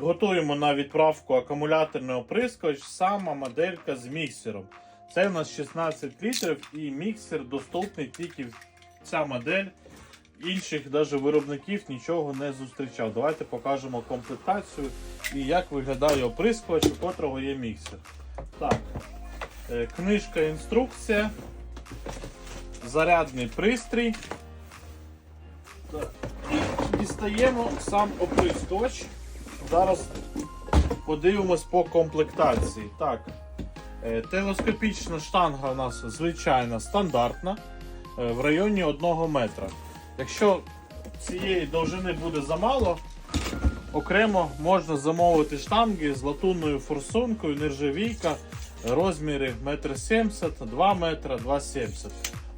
Готуємо на відправку акумуляторний оприскувач, сама моделька з міксером. Це у нас 16 літрів і міксер доступний тільки ця модель. Інших даже виробників нічого не зустрічав. Давайте покажемо комплектацію і як виглядає оприскувач, у котрого є міксер. Так, е, книжка, інструкція, зарядний пристрій. Так. І дістаємо сам оприскувач. Зараз подивимось по комплектації. Так, е, телескопічна штанга у нас звичайна стандартна е, в районі 1 метра. Якщо цієї довжини буде замало, окремо можна замовити штанги з латунною форсункою, нержавійка, розміри 1,70 м, 2 метра, 2,70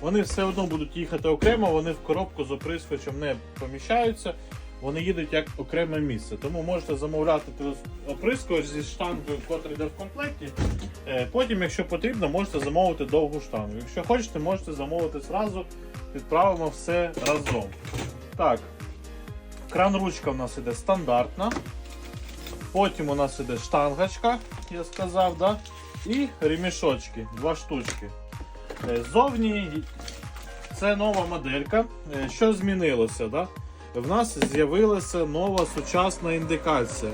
Вони все одно будуть їхати окремо, вони в коробку з оприскувачем не поміщаються, вони їдуть як окреме місце. Тому можете замовляти оприскувач зі штангою, котра йде в комплекті. Е, Потім, якщо потрібно, можете замовити довгу штангу. Якщо хочете, можете замовити зразу, відправимо все разом. Так, кран ручка у нас іде стандартна. Потім у нас іде штангочка, я сказав, да? і ремішочки, два штучки. Е, Ззовні це нова моделька. Е, Що змінилося? Да? В нас з'явилася нова сучасна індикація.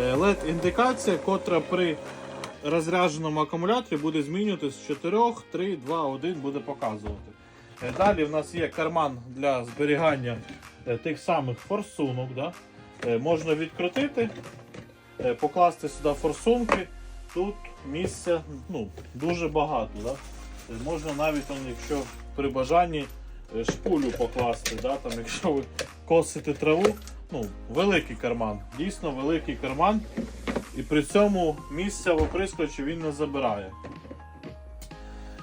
Е, LED-індикація, котра при розрядженому акумуляторі буде змінювати з 4, 3, 2, 1 буде показувати. Е, Далі в нас є карман для зберігання е, тих самих форсунок. Да? Можна відкрутити, покласти сюди форсунки. Тут місця ну, дуже багато. Да? Можна навіть, якщо при бажанні шпулю покласти, да? Там, якщо ви косите траву, ну, великий карман, дійсно великий карман. І при цьому місця в оприскувачі він не забирає.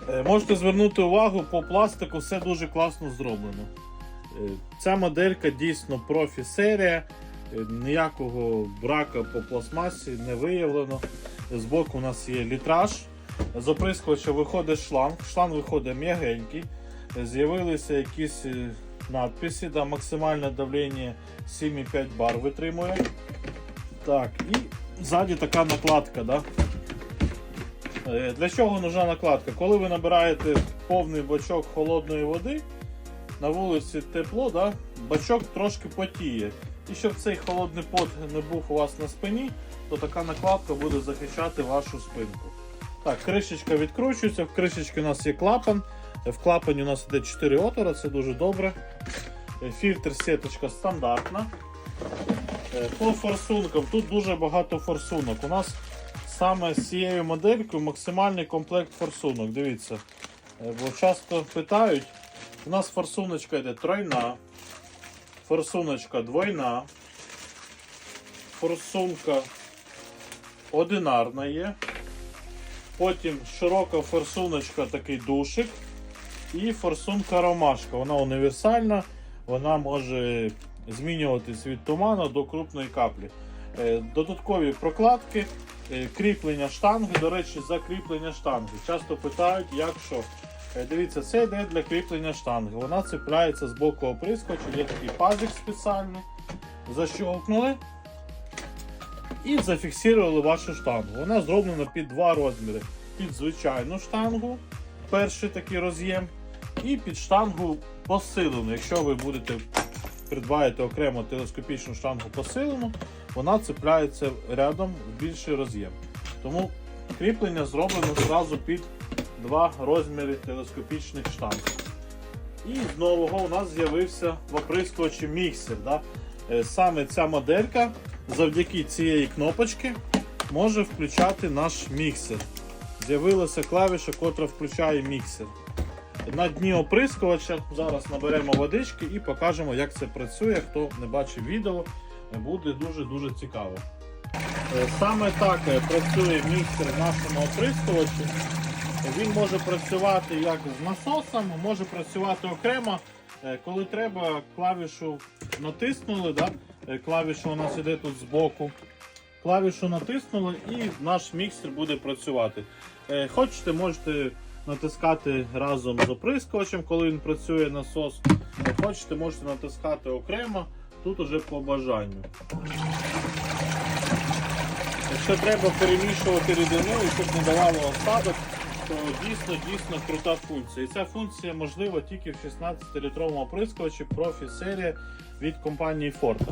Е, Можете звернути увагу, по пластику все дуже класно зроблено. Е, Ця моделька дійсно профі-серія, е, ніякого брака по пластмасі не виявлено. Збоку у нас є літраж. З оприскувача виходить шланг, шланг виходить м'ягенький. З'явилися якісь е, надписи, да, максимальне давлення 7,5 бар витримує. Так, і ззаді така накладка. Да? Е, Для чого нужна накладка? Коли ви набираєте повний бачок холодної води, на вулиці тепло, да? бачок трошки потіє. І щоб цей холодний пот не був у вас на спині, то така накладка буде захищати вашу спинку. Так, кришечка відкручується, в кришечці у нас є клапан. В клапані у нас йде 4 отвора, це дуже добре. Е, Фільтр сіточка стандартна. Е, По форсункам тут дуже багато форсунок. У нас саме з цією моделькою максимальний комплект форсунок. Дивіться. Е, Бо часто питають, у нас форсуночка йде тройна, форсуночка двойна, форсунка одинарна є. Потім широка форсуночка, такий душик. І форсунка ромашка. Вона універсальна, вона може змінюватись від туману до крупної каплі. Е, Додаткові прокладки, е, кріплення штанги. До речі, закріплення штанги. Часто питають, як що. Е, Дивіться, це йде для кріплення штанги. Вона цепляється з боку оприскувача, є такий пазик спеціальний. Защовкнули і зафіксували вашу штангу. Вона зроблена під два розміри: під звичайну штангу, перший такий роз'єм, і під штангу посилену. Якщо ви будете придбаєте окремо телескопічну штангу посилену, вона цепляється рядом в більший роз'єм. Тому кріплення зроблено зразу під два розміри телескопічних штанг. І з нового у нас з'явився в оприскувачі міксер. Да? Е, Саме ця моделька завдяки цієї кнопочки може включати наш міксер. З'явилася клавіша, котра включає міксер. На дні оприскувача зараз наберемо водички і покажемо, як це працює. Хто не бачив відео, буде дуже-дуже цікаво. Е, Саме так е, працює міксер в нашому оприскувачі. Він може працювати як з насосом, може працювати окремо. Е, Коли треба, клавішу натиснули, да? клавіша у нас іде тут збоку. Клавішу натиснули і наш міксер буде працювати. Хочете, можете натискати разом з оприскувачем, коли він працює насос. Е, Хочете, можете натискати окремо, тут уже по бажанню. якщо треба перемішувати рідину і щоб не давало осадок, то дійсно дійсно крута функція. І ця функція можлива тільки в 16-літровому оприскувачі профі серія від компанії Forta.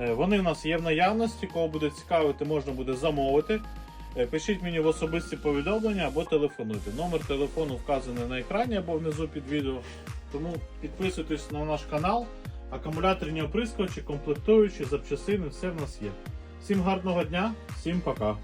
Е, Вони в нас є в наявності, кого буде цікавити, можна буде замовити. Е, Пишіть мені в особисті повідомлення або телефонуйте. Номер телефону вказаний на екрані або внизу під відео. Тому підписуйтесь на наш канал. Акумуляторні оприскувачі, комплектуючі, запчасини, все в нас є. Всім гарного дня, всім пока.